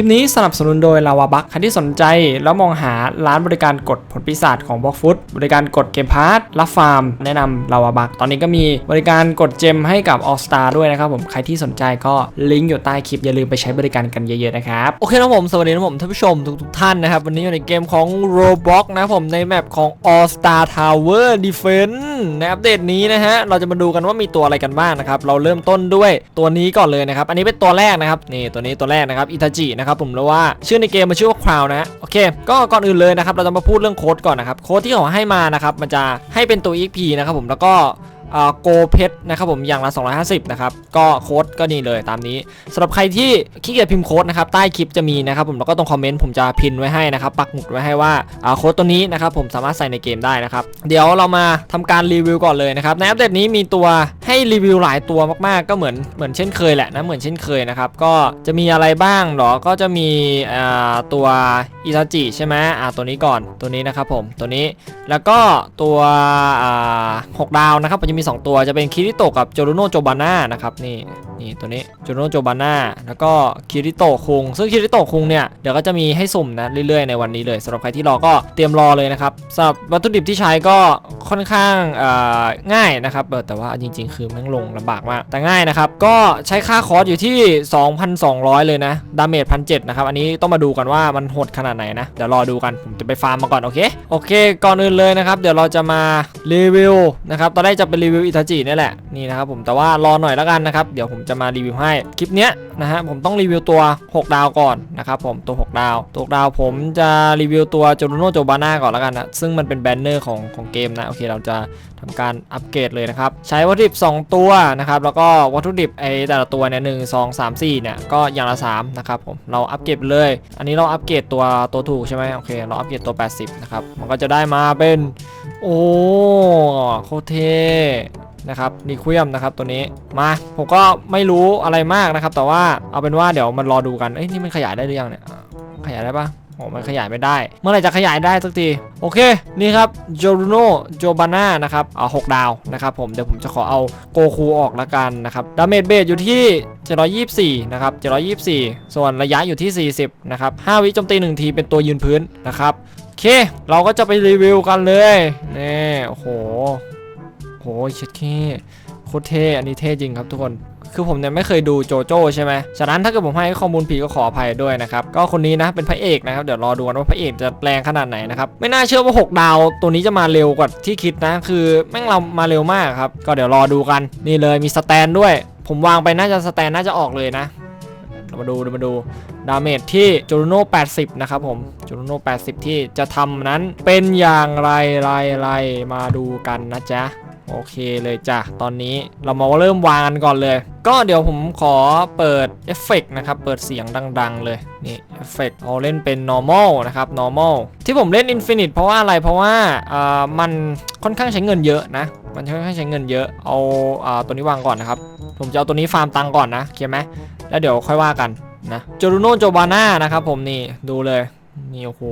ลิปนี้สนับสนุนโดยลาวาบักใครที่สนใจแล้วมองหาร้านบริการกดผลปีศาจของบล็อกฟุตบริการกดเกมพาร์ทรับฟาร์ม แนะนำลาวาบักตอนนี้ก็มีบริการกดเจมให้กับ All Star ด้วยนะครับผมใครที่สนใจก็ลิงก์อยู่ใต้คลิปอย่าลืมไปใช้บริการกันเยอะๆนะครับโอเคนะผมสวัสดีนะผมท่านผู้ชมทุกทท่านนะครับวันนี้อยู่ในเกมของ Roblox นะผมในแมปของ All Star Tower Defense ในอัปเดตนี้นะฮะเราจะมาดูกันว่ามีตัวอะไรกันบ้างนะครับเราเริ่มต้นด้วยตัวนี้ก่อนเลยนะครับอันนี้เป็นตัวแรกนะครับนี่ตัวนี้ตัวแรกนะครับอิตาจินะครับครับผมแล้วว่าชื่อในเกมมันชื่อว่าคราวนะโอเค ก็ก่อนอื่นเลยนะครับเราจะมาพูดเรื่องโค้ดก่อนนะครับโค้ดที่เขาให้มานะครับมันจะให้เป็นตัว EXP นะครับผมแล้วก็ โกเพชนะครับผมอย่างละ 250 นะครับ ก็โค้ดก็นี่เลยตามนี้สำหรับใครที่ขี้เกียจพิมพ์โค้ดนะครับใต้คลิปจะมีนะครับผมแล้วก็ตรงคอมเมนต์ผมจะพินไว้ให้นะครับปักหมุดไว้ให้ว่าอ่าโค้ดตัวนี้นะครับผมสามารถใส่ในเกมได้นะครับ เดี๋ยวเรามาทำการรีวิวก่อนเลยนะครับในอัปเดตนี้มีตัวให้รีวิวหลายตัวมากๆ ก็เหมือนเหมือนเช่นเคยแหละนะเหมือนเช่นเคยนะครับก็จะมีอะไรบ้างหรอก็จะมีอ่าตัวอิซาจิใช่ไหมอ่าตัวนี้ก่อนตัวนี้นะครับผมตัวนี้แล้วก็ตัวอ่าหกดาวนะครับจะมีี 2 ตัวจะเป็นคิริโตกับโจลุโนโจบาน่านะครับนี่ นี่ตัวนี้โจโรโนโจบาน่าแล้วก็คิริโตคุง ซึ่งคิริโตคุงเนี่ยเดี๋ยวก็จะมีให้สุ่มนะเรื่อยๆในวันนี้เลยสำหรับใครที่รอก็เตรียมรอเลยนะครับสำหรับวัตถุดิบที่ใช้ก็ค่อนข้างง่ายนะครับแต่ว่าจริง ๆ คือแม่งลงลำบากมากแต่ง่ายนะครับก็ใช้ค่าคอร์สอยู่ที่ 2,200 เลยนะดาเมจพันเนะครับอันนี้ต้องมาดูกันว่ามันโหดขนาดไหนนะเดี๋ยวรอดูกันผมจะไปฟาร์มมาก่อนโอเคโอเค ก่อนอื่นเลยนะครับเดี๋ยวเราจะมารีวิวนะครับตอนแรกจะเป็นรีวิวอิตาจินี่แหละนี่นะครับผมแต่ว่ารอหน่อยแล้วกันนะครับเดี๋ยวผมจะมารีวิวให้ คลิปเนี้ยนะฮะผมต้องรีวิวตัว 6 ดาวก่อนนะครับผมตัว 6 ดาวตัว6ดาวผมจะรีวิวตัวโจโรโนโจบาน่าก่อนแล้วกันนะซึ่งมันเป็นแบนเนอร์ของของเกมนะโอเคเราจะทำการอัปเกรดเลยนะครับ ใช้วัตถุดิบ 2 ตัวนะครับแล้วก็วัตถุดิบไอแต่ละตัวเนี่ยหนึ่งสองสามสี่เนี่ยก็อย่างละ3นะครับผมเราอัปเกรดเลย อันนี้เราอัปเกรดตัวตัวถูกใช่ไหมโอเคเราอัปเกรดตัว 80นะครับมันก็จะได้มาเป็นโอ้โคเท นะครับรีควีมนะครับตัวนี้มา ผมก็ไม่รู้อะไรมากนะครับ แต่ว่าเอาเป็นว่าเดี๋ยวมันรอดูกันเอ้ยนี่มันขยายได้หรือยังเนี่ยขยายได้ปะโอ้มันขยายไม่ได้ เมื่อไหร่จะขยายได้สักที โอเค นี่ครับโจรูโนโจบาน่านะครับเอาหกดาวนะครับผม เดี๋ยวผมจะขอเอาโกคูออกละกันนะครับ ดาเมจเบสอยู่ที่ 724 นะครับ 724 ส่วนระยะอยู่ที่ 40 นะครับ 5 วิโจมตี 1 ทีเป็นตัวยืนพื้นนะครับ โอเค เราก็จะไปรีวิวกันเลย นี่ โอ้โห โหเช็ดเคโคตรเท่อันนี้เท่จริงครับทุกคนคือผมเนี่ยไม่เคยดูโจโจ้ใช่ไหมฉะนั้นถ้าเกิดผมให้ข้อมูลผิดก็ขออภัยด้วยนะครับ ก็คนนี้นะเป็นพระเอกนะครับ เดี๋ยวรอดูกันว่าพระเอกจะแรงขนาดไหนนะครับ ไม่น่าเชื่อว่า 6 ดาว ตัวนี้จะมาเร็วกว่าที่คิดนะ คือแม่งเรามาเร็วมากครับ ก็เดี๋ยวรอดูกัน นี่เลยมีสแตนด้วย ผมวางไปน่าจะสแตนน่าจะออกเลยนะเรามาดูเรามาดู ดาเมจที่จูโรโน่80 นะครับผมจูโรโน่80 ที่จะทำนั้นเป็นอย่างไรไรไรมาดูกันนะจ๊ะ โอเคเลยจ้ะ ตอนนี้เรามาเริ่มวางกันก่อนเลย ก็เดี๋ยวผมขอเปิดเอฟเฟกนะครับ เปิดเสียงดัง ๆ เลย นี่เอฟเฟกเอาเล่นเป็น normal นะครับ normal ที่ผมเล่น infinite เพราะว่าอะไร เพราะว่าอ่ามันค่อนข้างใช้เงินเยอะนะ มันค่อนข้างใช้เงินเยอะ เอาอ่าตัวนี้วางก่อนนะครับ ผมจะเอาตัวนี้ฟาร์มตังก่อนนะเข้าไหม แล้วเดี๋ยวค่อยว่ากันนะ โจรูโนโจบาน่านะครับผมนี่ ดูเลย นี่โอ้โห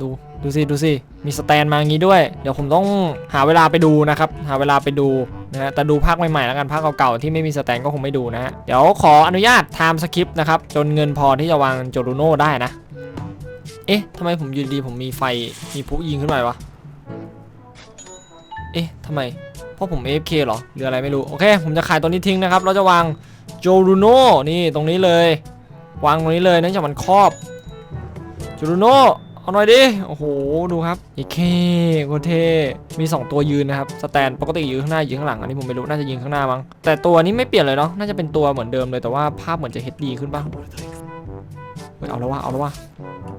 ดู ดูสิดูสิมีสแตนมางี้ด้วย เดี๋ยวผมต้องหาเวลาไปดูนะครับ หาเวลาไปดูนะฮะแต่ดูภาคใหม่ๆแล้วกันภาคเก่าๆที่ไม่มีสแตนก็คงไม่ดูนะฮะเดี๋ยวขออนุญาตไทม์สคริปต์นะครับ จนเงินพอที่จะวางโจรูโน่ได้นะ เอ๊ะทำไมผมยืนดีผมมีไฟมีพลุยิงขึ้นมาวะเอ๊ะทำไมเพราะผม AFK เหรอหรืออะไรไม่รู้โอเค ผมจะขายตัวนี้ทิ้งนะครับ เราจะวางโจรูโน่นี่ตรงนี้เลย วางตรงนี้เลยเนื่องจากมันครอบโจลูโน่ เอาหน่อยดิ โอ้โห ดูครับอีเคโคเท มี 2 ตัวยืนนะครับ สแตนปกติยืนข้างหน้ายืนข้างหลัง อันนี้ผมไม่รู้ น่าจะยืนข้างหน้ามั้ง แต่ตัวนี้ไม่เปลี่ยนเลยเนาะ น่าจะเป็นตัวเหมือนเดิมเลย แต่ว่าภาพเหมือนจะ HD ขึ้นบ้างเฮ้ย เอาแล้ววะเอาแล้ววะ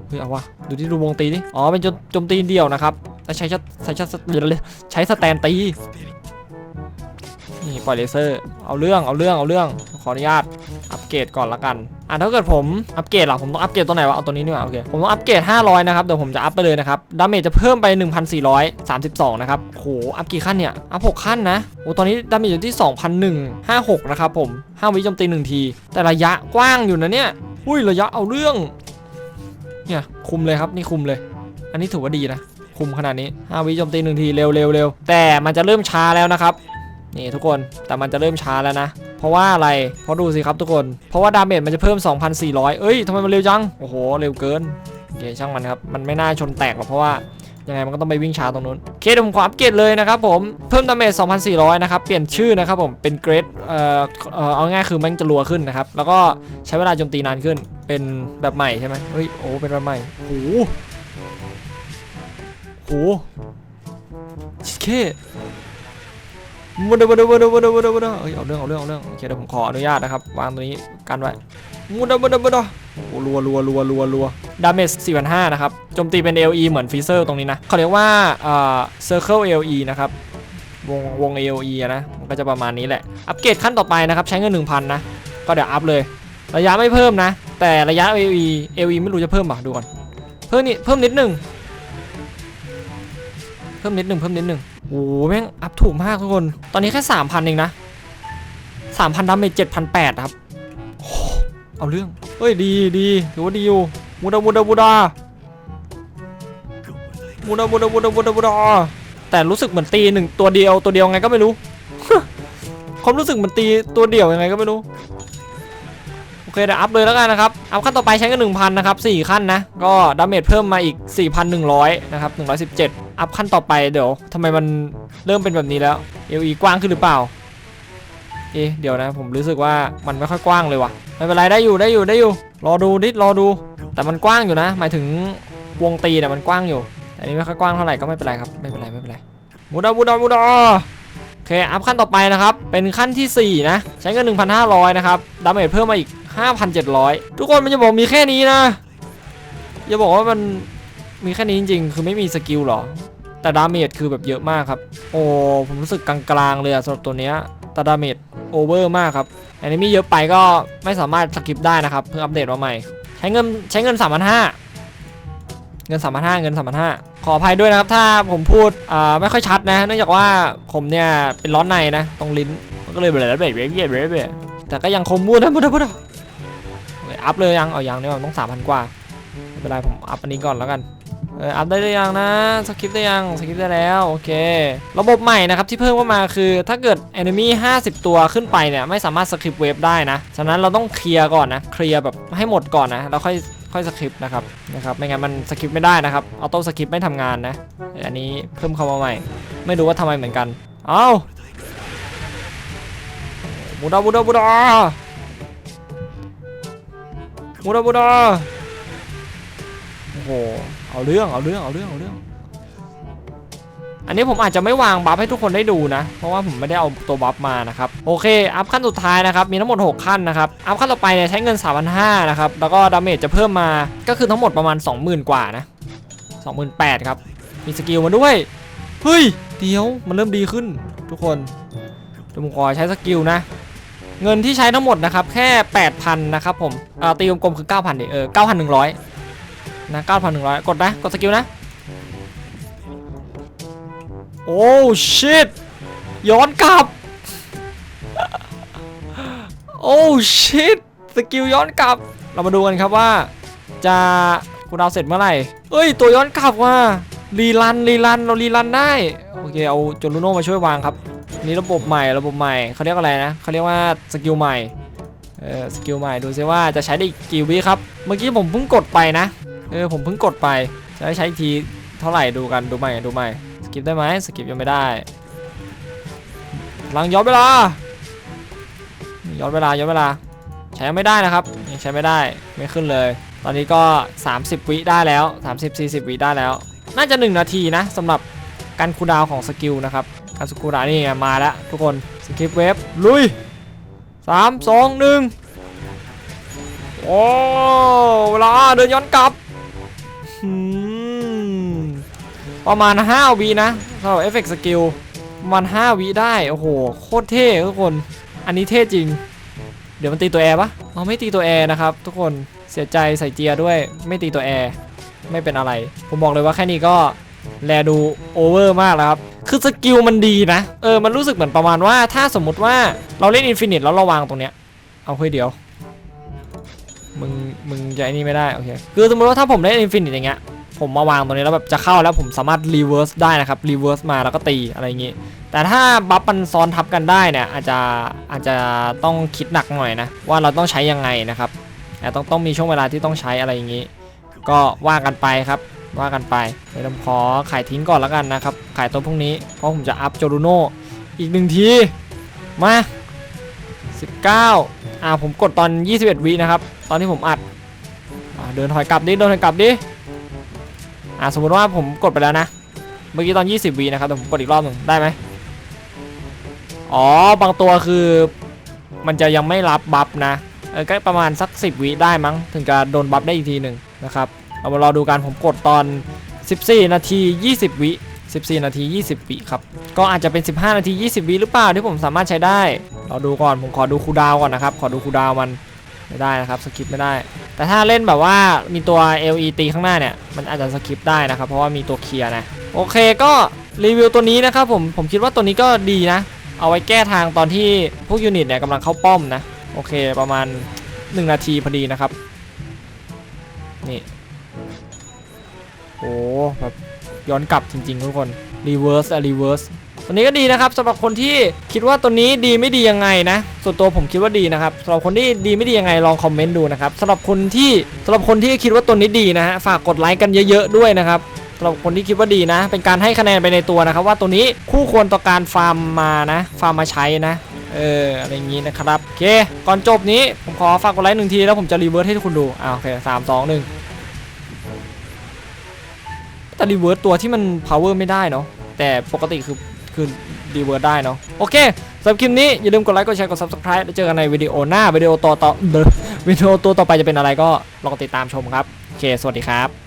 เฮ้ย เอาวะดูที่ดูวงตีดิ อ๋อ เป็นโจมตีเดี่ยวนะครับใช้ชัดใช้ชัดใช้สแตนตี นี่ปล่อยเลเซอร์ เอาเรื่อง เอาเรื่อง เอาเรื่อง ขออนุญาต เกรดก่อนละกันอะถ้าเกิดผมอัปเกรดหรอผมต้องอัปเกรดตัวไหนวะเอาตัวนี้ดีกว่าโอเคผมต้องอัปเกรด500นะครับเดี๋ยวผมจะอัพไปเลยนะครับดาเมจจะเพิ่มไป 1,432นะครับโหอัพกี่ขั้นเนี่ยอัพ6ขั้นนะโอ้ตอนนี้ดาเมจอยู่ที่2,156นะครับผม5วิโจมตี1ที แต่ระยะกว้างอยู่นะเนี่ยอุ้ยระยะเอาเรื่องเนี่ยคุมเลยครับนี่คุมเลย อันนี้ถือว่าดีนะคุมขนาดนี้5วิโจมตี1ทีเร็วเร็วเร็วแต่มันจะเริ่มช้าแล้วนะครับนี่ทุกคนแต่มันจะเริ่มช้าแล้วนะ ราะว่าอะไร เพราะดูสิครับทุกคน เพราะว่าดาเมจมันจะเพิ่ม 2,400 เอ้ยทำไมมันเร็วจัง โอ้โห เร็วเกินโอเคช่างมันครับ มันไม่น่าชนแตกหรอกเพราะว่ายังไงมันก็ต้องไปวิ่งช้าตรงนู้นเคเดี๋ยวผมขออัปเกรดเลยนะครับผม เพิ่มดาเมจ 2,400 นะครับ เปลี่ยนชื่อนะครับผม เป็นเกรด เอ่อ เอาง่ายคือมันจะรัวขึ้นนะครับ แล้วก็ใช้เวลาโจมตีนานขึ้น เป็นแบบใหม่ใช่ไหมเฮ้ย โอ้ เป็นแบบใหม่โอ้โหโอ้โหชิเค มุดมุดมุดมุดมุดมุดมุดเอ้ยเอาเรื่องเอาเรื่องเอาเรื่องโอเคเดี๋ยวผมขออนุญาตนะครับวางตัวนี้กันไว้มุดมุดมุดโอ้รัวรัวรัวรัวรัวดาเมจ4,500นะครับโจมตีเป็น LE เหมือนฟีเซอร์ตรงนี้นะเขาเรียกว่าเอ่อ Circle LE นะครับวงวง LE นะมันก็จะประมาณนี้แหละ อัปเกรดขั้นต่อไปนะครับใช้เงิน 1,000 นะ ก็เดี๋ยวอัพเลย ระยะไม่เพิ่มนะ แต่ระยะ LE LE ไม่รู้จะเพิ่มป่ะดูก่อนเพิ่มนี่เพิ่มนิดหนึง พิ่มนิดหนึงเพิ่มนิดหนึงโอ้โหแม่งอัพถูกมากทุกคน ตอนนี้แค่3,000เองนะ3,000ดาเมจ7,800ครับเอาเรื่อง เฮ้ยดีดีถือว่าดีอยู่มูดามูดามูดามูดามูดามูดามูดามูดาแต่รู้สึกเหมือนตีหนึ่งตัวเดียวตัวเดียวไงก็ไม่รู้ความรู้สึกเหมือนตีตัวเดียวยังไงก็ไม่รู้ เคเดี๋ยวอัพเลยแล้วกันนะครับ อัพขั้นต่อไปใช้กัน1,000นะครับ4ขั้นนะ ก็ดาเมจเพิ่มมาอีก 4,100 นะครับ 117 อัพขั้นต่อไปเดี๋ยวทำไมมันเริ่มเป็นแบบนี้แล้ว LE กว้างขึ้นหรือเปล่า เอ๊ะเดี๋ยวนะ ผมรู้สึกว่ามันไม่ค่อยกว้างเลยว่ะไม่เป็นไรได้อยู่ได้อยู่ได้อยู่ รอดูนิดรอดู แต่มันกว้างอยู่นะ หมายถึงวงตีเนี่ยมันกว้างอยู่แต่นี้ไม่ค่อยกว้างเท่าไหร่ก็ไม่เป็นไรครับไม่เป็นไรไม่เป็นไรมูดามูดามูดาโอเค อัพขั้นต่อไปนะครับ เป็นขั้นที่ 4 นะ ใช้เงิน 1,500 นะครับ ดาเมจเพิ่มมาอีก 5,700 ทุกคนมันจะบอกมีแค่นี้นะ อย่าบอกว่ามันมีแค่นี้จริงๆ คือไม่มีสกิลหรอ แต่ดาเมจคือแบบเยอะมากครับ โอ้ ผมรู้สึกกลางๆเลยอะสำหรับตัวเนี้ยแต่ดาเมจโอเวอร์มากครับอันนี้มีเยอะไปก็ไม่สามารถสกิปได้นะครับ เพิ่งอัปเดตมาใหม่ ใช้เงินใช้เงิน3,500เงิน3,500เงิน3,500ขออภัยด้วยนะครับ ถ้าผมพูดอ่าไม่ค่อยชัดนะ เนื่องจากว่าผมเนี่ยเป็นร้อนในนะ ตรงลิ้น มันก็เลยเบลอเบลอเบลอเบลอเบลอเบแต่ก็ยังคมมูดนะมูดนะมูดนะ อัพเลยยังเอายังเนี่ยมันต้อง3,000กว่าไม่เป็นไรผมอัพอันนี้ก่อนแล้วกันเอออัพได้หรือยังนะสคริปต์ได้ยังสคริปต์ได้แล้วโอเค ระบบใหม่นะครับที่เพิ่มเข้ามาคือ ถ้าเกิด enemy 50 ตัวขึ้นไปเนี่ยไม่สามารถสคริปต์เวฟได้นะฉะนั้นเราต้องเคลียร์ก่อนนะเคลียร์แบบให้หมดก่อนนะแล้วค่อยค่อยสคริปต์นะครับนะครับไม่งั้นมันสคริปต์ไม่ได้นะครับออโต้สคริปต์ไม่ทำงานนะอันนี้เพิ่มเข้ามาใหม่ ไม่รู้ว่าทำไมเหมือนกัน เอ้าบูดาบูดาบูดา บูดาบูดาโอ้โหเอาเรื่องเอาเรื่องเอาเรื่องเอาเรื่อง อันนี้ผมอาจจะไม่วางบัฟให้ทุกคนได้ดูนะ เพราะว่าผมไม่ได้เอาตัวบัฟมานะครับโอเคอัพขั้นสุดท้ายนะครับมีทั้งหมด 6 ขั้นนะครับอัพขั้นต่อไปเนี่ยใช้เงิน 3,500นะครับแล้วก็ดาเมจจะเพิ่มมาก็คือทั้งหมดประมาณ 20,000 กว่านะ28,000ครับมีสกิลมาด้วยเฮ้ยเดี๋ยวมันเริ่มดีขึ้นทุกคนเดี๋ยวผมขอใช้สกิลนะ เงินที่ใช้ทั้งหมดนะครับแค่ 8,000 นะครับผมเอ่อตีกลมๆคือ 9,000เดี๋ยวเออ9,100 นะ 9,100 กดนะ กดสกิลนะ โอ้ชิตย้อนกลับ โอ้ชิตสกิลย้อนกลับ เรามาดูกันครับว่า จะกูดาวเสร็จเมื่อไหร่ เอ้ย ตัวย้อนกลับว่ะรีรันรีรันเรารีรันได้ โอเค เอาโจลูโน่มาช่วยวางครับ นี่ระบบใหม่ระบบใหม่เขาเรียกอะไรนะเขาเรียกว่าสกิลใหม่เออสกิลใหม่ดูซิว่าจะใช้ได้กี่วิครับ เมื่อกี้ผมเพิ่งกดไปนะเออผมเพิ่งกดไปจะได้ใช้ทีเท่าไหร่ดูกันดูใหม่ดูใหม่สกิปได้ไหมสกิปยังไม่ได้ลังย้อนเวลาย้อนเวลาย้อนเวลา ใช้ไม่ได้นะครับยังใช้ไม่ได้ไม่ขึ้นเลย ตอนนี้ก็ 30 วิได้แล้ว 30-40 วิได้แล้ว น่าจะ 1 นาทีนะสำหรับการคูดาวของสกิลนะครับ การสกูดาวน์นี่ไงมาแล้วทุกคนสกิปเวฟลุย 3 2 1 โอ้เวลาเดินย้อนกลับ ประมาณ 5วินะสำหรับเอฟเฟกต์สกิลประมาณ5วิได้ โอ้โห โคตรเท่ทุกคน อันนี้เท่จริง เดี๋ยวมันตีตัวแอร์ปะเราไม่ตีตัวแอร์นะครับ ทุกคนเสียใจใส่เจียด้วยไม่ตีตัวแอร์ไม่เป็นอะไร ผมบอกเลยว่าแค่นี้ก็ แลดูโอเวอร์มากแล้วครับ คือสกิลมันดีนะ เออ มันรู้สึกเหมือนประมาณว่าถ้าสมมุติว่าเราเล่นอินฟินิตแล้วเราวางตรงเนี้ย เอาเฮ้ยเดี๋ยว มึง มึงจะไอ้นี่ไม่ได้ โอเค คือสมมติว่าถ้าผมเล่นอินฟินิตอย่างเงี้ย ผมมาวางตรงนี้แล้วแบบจะเข้าแล้วผมสามารถรีเวิร์สได้นะครับ รีเวิร์สมาแล้วก็ตีอะไรอย่างงี้ แต่ถ้าบัฟมันซ้อนทับกันได้เนี่ยอาจจะอาจจะต้องคิดหนักหน่อยนะว่าเราต้องใช้ยังไงนะครับแต่ต้องต้องมีช่วงเวลาที่ต้องใช้อะไรอย่างนี้ ก็ว่ากันไปครับ ว่ากันไปเดี๋ยวผมขอขายทิ้งก่อนแล้วกันนะครับ ขายตัวพวกนี้ เพราะผมจะอัพโจรูโนอีกหนึ่งที มา 19 อ่าผมกดตอน 21วินะครับ ตอนที่ผมอัดอเดินถอยกลับดิ เดินถอยกลับดิ อ่าสมมติว่าผมกดไปแล้วนะ เมื่อกี้ตอน 20วินะครับแต่ผมกดอีกรอบหนึ่งได้ไหมอ๋อ บางตัวคือมันจะยังไม่รับบัฟนะก็ประมาณสัก 10วิได้มั้ง ถึงจะโดนบัฟได้อีกทีหนึ่งนะครับ เอามารอดูกันผมกดตอน 14 นาที 20 วิ14 นาที 20 วิครับ ก็อาจจะเป็น 15 นาที 20 วิหรือเปล่าที่ผมสามารถใช้ได้ เราดูก่อน ผมขอดูคูดาวก่อนนะครับ ขอดูคูดาวมันไม่ได้นะครับ สกิปไม่ได้ แต่ถ้าเล่นแบบว่ามีตัว LE ตีข้างหน้าเนี่ย มันอาจจะสกิปได้นะครับ เพราะว่ามีตัวเคลียร์นะ โอเคก็รีวิวตัวนี้นะครับผม ผมคิดว่าตัวนี้ก็ดีนะ เอาไว้แก้ทางตอนที่พวกยูนิตเนี่ยกำลังเข้าป้อมนะ โอเค ประมาณ 1 นาทีพอดีนะครับ นี่ อ้แบบย้อนกลับจริง ๆ ทุกคนรีเวิร์สอะรีเวิร์สตัวนี้ก็ดีนะครับสำหรับคนที่คิดว่าตัวนี้ดีไม่ดียังไงนะ ส่วนตัวผมคิดว่าดีนะครับสำหรับคนที่ดีไม่ดียังไงลองคอมเมนต์ดูนะครับสำหรับคนที่สำหรับคนที่คิดว่าตัวนี้ดีนะฮะฝากกดไลค์กันเยอะๆด้วยนะครับสำหรับคนที่คิดว่าดีนะ เป็นการให้คะแนนไปในตัวนะครับ ว่าตัวนี้คู่ควรต่อการฟาร์มมานะ ฟาร์มมาใช้นะเอออะไรอย่างนี้นะครับโอเคก่อนจบนี้ผมขอฝากกดไลค์หนึ่งทีแล้วผมจะรีเวิร์สให้ทุกคนดูอ่าโอเคสามสองหนึ่ง รีเวิร์สตัวที่มัน power ไม่ได้เนาะแต่ปกติคือคือรีเวิร์ดได้เนาะโอเคสำหรับคลิปนี้ อย่าลืมกดไลค์กดแชร์กด subscribe แล้วเจอกันในวิดีโอหน้าวิดีโอต่อต่อเดวิดีโอตัวต่อไปจะเป็นอะไรก็ลองติดตามชมครับโอเคสวัสดีครับ